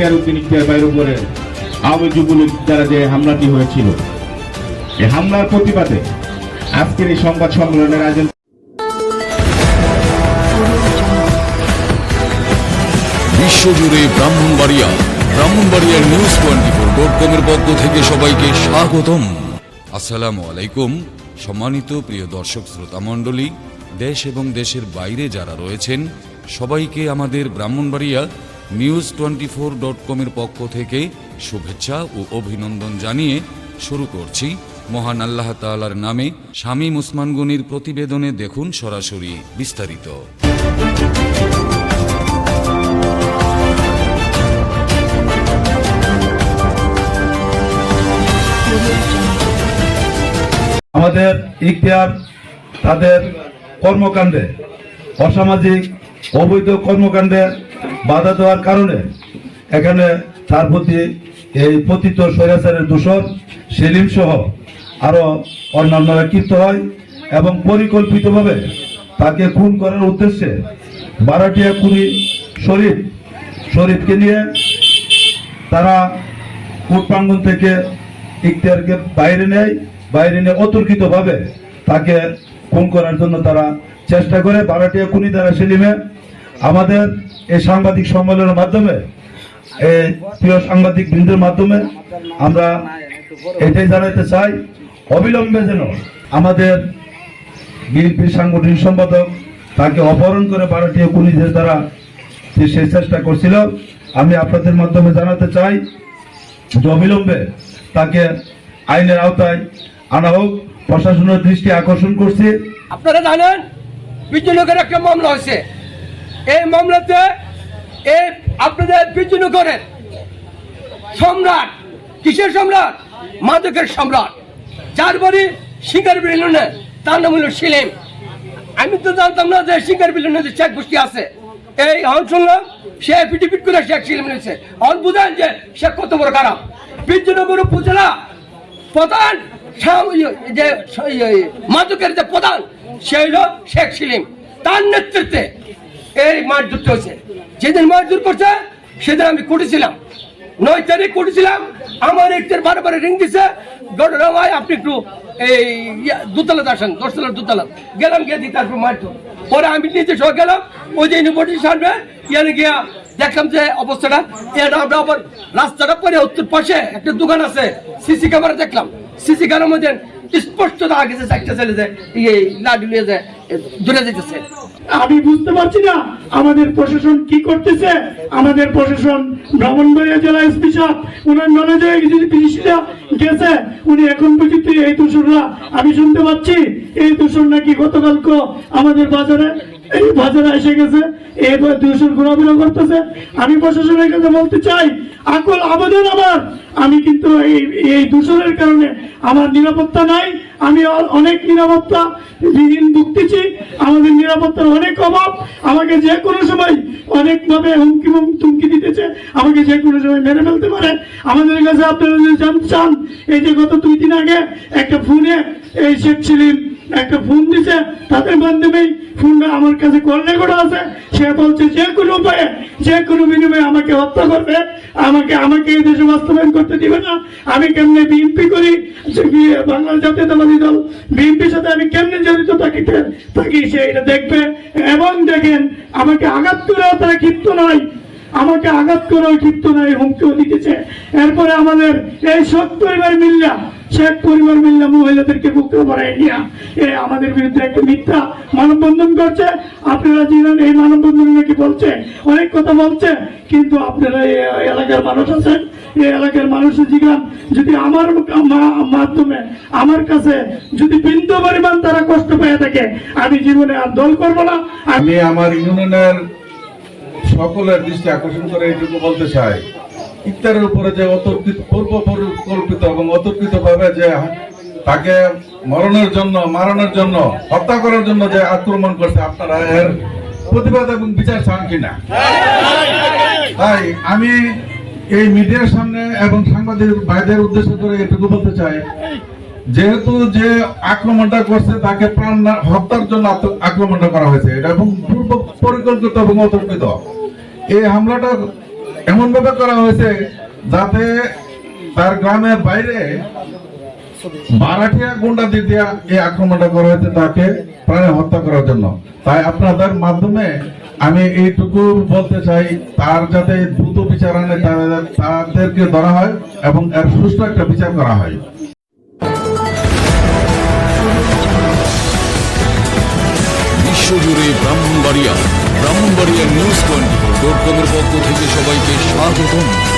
ইখতিয়ার উদ্দিন ইখতিয়ার বাইরের উপরে আওয়ামী যুবলীগ দ্বারা যে হামলাটি হয়েছিল, এই হামলার প্রতিবাদে আজকের এই সংবাদ সম্মেলনের আয়োজন বিশ্বজুড়ে ব্রাহ্মণবাড়িয়া, ব্রাহ্মণবাড়িয়ার নিউজ টোয়েন্টি ফোর ডট কমের পক্ষ থেকে সবাইকে স্বাগতম। আসসালামু আলাইকুম। সম্মানিত প্রিয় দর্শক শ্রোতা মণ্ডলী, দেশ এবং দেশের বাইরে যারা রয়েছেন, সবাইকে আমাদের Brahmanbaria news twenty four dot কমের পক্ষ থেকে শুভেচ্ছা ও অভিনন্দন জানিয়ে শুরু করছি। মহান আল্লাহ তাআলার নামে শামীম উসমান গনির প্রতিবেদনে দেখুন সরাসরি বিস্তারিত। আমাদের ইখতিয়ার, তাদের কর্মকাণ্ডে, অসামাজিক, অবৈধ কর্মকাণ্ডে বাধা দেওয়ার কারণে এখানে তার প্রতি এই পতিত স্বৈরাচারের দূষণ, সেলিম সহ আরও অন্যান্যরা কীর্ত হয় এবং পরিকল্পিতভাবে তাকে খুন করার উদ্দেশ্যে বারাটিয়া কুড়ি শরীফ, শরীফকে নিয়ে তারা কোর্ট প্রাঙ্গণ থেকে ইখতিয়ারকে বাইরে নেয়, বাইরে নিয়ে অতর্কিতভাবে তাকে খুন করার জন্য তারা চেষ্টা করে। বারাটিয়া খুনি দ্বারা সেলিমে আমাদের এই সাংবাদিক সম্মেলনের মাধ্যমে, এই প্রিয় সাংবাদিক বৃন্দের মাধ্যমে আমরা এটাই জানাতে চাই, অবিলম্বে যেন আমাদের বিএনপি সাংগঠনিক সম্পাদক তাকে অপহরণ করে ভারতীয় খুনিদের দ্বারা সেই চেষ্টা করছিল, আমি আপনাদের মাধ্যমে জানাতে চাই যে অবিলম্বে তাকে আইনের আওতায় আনা হোক। প্রশাসনের দৃষ্টি আকর্ষণ করছি। আপনারা জানেন বিজয়নগরের একটা মামলা হয়েছে। এই মামলাতে এই আপনাদের বিজয়নগরের সম্রাট কিসের সম্রাট? মাদকের সম্রাট। যার বাড়ি শিকার বিলনে তার নাম হলো সিলেম। আমি তো জানতাম না যে শিকার বিলনে যে শেখ গোষ্ঠী আছে। এই এখন শুনলাম সে পিটিপিট করে শেখ সিলেম নিয়েছে হন বুঝেন যে সে কত বড় খারাপ। বিজয়নগর উপজেলা প্রধান ইয়ে- যে ইয়ে, মাদকের যে প্রধান সে হলো শেখ সিলিম। তার নেতৃত্বে এই মারধর হয়েছে। যেদিন মারধর করছে, সেদিন আমি কুটেছিলাম নয় তারিখ কুটেছিলাম আমার একটু বারে বারে রিং দিছে। ঘটনা ভাই, আপনি একটু এই ইয়া- দোতলাতে আসেন দশতলার দোতলা। গেলাম গিয়ে দিই তারপর মারধর পরে আমি নিজে সহ গেলাম। ওই যে ইউনিভার্সিটি সামনে, ইয়ানে গিয়া দেখলাম যে অবস্থাটা। এটা আমরা আবার রাস্তাটা পরে উত্তর পাশে একটা দোকান আছে। সিসি ক্যামেরা দেখলাম। সিসি ক্যামেরার মধ্যে স্পষ্ট দেখা গেছে চারটা ছেলে যে, এই লাডি নিয়ে যায় আমি বুঝতে পারছি না আমাদের প্রশাসন কি করতেছে। আমাদের প্রশাসন ব্রাহ্মণবাড়িয়া জেলা এসপি সাহেব ওনার নলেজে গেছে। উনি এখন পর্যন্ত এই দূষণরা আমি শুনতে পাচ্ছি। এই দূষণ নাকি গতকালকে আমাদের বাজারে, এই বাজারে এসে গেছে। এই দূষণ ঘোরাফেরা করতেছে। আমি প্রশাসনের কাছে বলতে চাই, আকল আবেদন আমার। আমি কিন্তু এই এই দূষণের কারণে আমার নিরাপত্তা নাই। আমি অনেক নিরাপত্তা বিহীন ভুগতেছি। আমাদের নিরাপত্তার অনেক অভাব। আমাকে যে কোনো সময় অনেকভাবে হুমকি হুম- তুমকি দিতেছে। আমাকে যে কোনো সময় মেরে ফেলতে পারে। আমাদের কাছে আপনারা যদি জানতে চান, এই যে গত দুই দিন আগে একটা ফোনে এই শেখ সেলিম একটা ফোন দিছে, তাদের মাধ্যমেই ফোনটা আমার কাছে কল রেকর্ড আছে। সে বলছে, যে কোনো উপায়ে, যে কোনো বিনিময়ে আমাকে হত্যা করবে, আমাকে আমাকে এই দেশে বাস্তবায়ন করতে দিবে না। আমি কেমনে বিএনপি করি? বাংলাদেশ জাতীয়তাবাদী দল বিএনপির সাথে আমি কেমনে জড়িত থাকি থাকি, সে এটা দেখবে। এবং দেখেন, আমাকে আঘাত করেও তারা ক্ষিপ্ত নয় আমাকে আঘাত করেও ক্ষিপ্ত নয় হুমকিও দিতেছে। এরপরে আমাদের এই সব পরিবার মিল্লা শেখ মিল্লা মহিলাদেরকে আমাদের বিরুদ্ধে একটা মিথ্যা মানববন্ধন করছে। আপনারা জানেন এই মানববন্ধন বলছে, অনেক কথা বলছে, কিন্তু আপনারা এই এলাকার মানুষ আছেন। এই এলাকার জিজ্ঞান যদি আমার মাধ্যমে, আমার কাছে যদি বিন্দু পরিমাণ তারা কষ্ট পেয়ে থাকে, আমি জীবনে আর দল করব না। আমি আমি আমার ইউনিয়নের সকলের দৃষ্টি আকর্ষণ করে এইটুকু বলতে চাই। ইফতারের উপরে যে অতর্কিত পূর্ব পরিকল্পিত এবং অতর্কিত ভাবে যে তাকে মরণের জন্য, মারণের জন্য, হত্যা করার জন্য যে আক্রমণ করছে, আপনারা এর প্রতিবাদ এবং বিচার চান কিনা? তাই আমি এই মিডিয়ার সামনে এবং সাংবাদিক ভাইদের উদ্দেশ্য করে এটুকু বলতে চাই, যেহেতু যে আক্রমণটা করছে, তাকে প্রাণ হত্যার জন্য আক্রমণটা করা হয়েছে, এটা এবং পূর্ব পরিকল্পিত এবং অতর্কিত। এই হামলাটা এমন ভাবে করা হয়েছে যাতে তার গ্রামের বাইরে মারাঠিয়া গুন্ডাদের দিয়া এই আক্রমণটা করা হয়েছে, তাকে প্রাণে হত্যা করার জন্য। তাই আপনাদের মাধ্যমে আমি এইটুকু বলতে চাই, তার যাতে দ্রুত বিচার আনে তাদেরকে ধরা হয় এবং এর সুষ্ঠু একটা বিচার করা হয়। কমের পক্ষ থেকে সবাইকে স্বাগতম।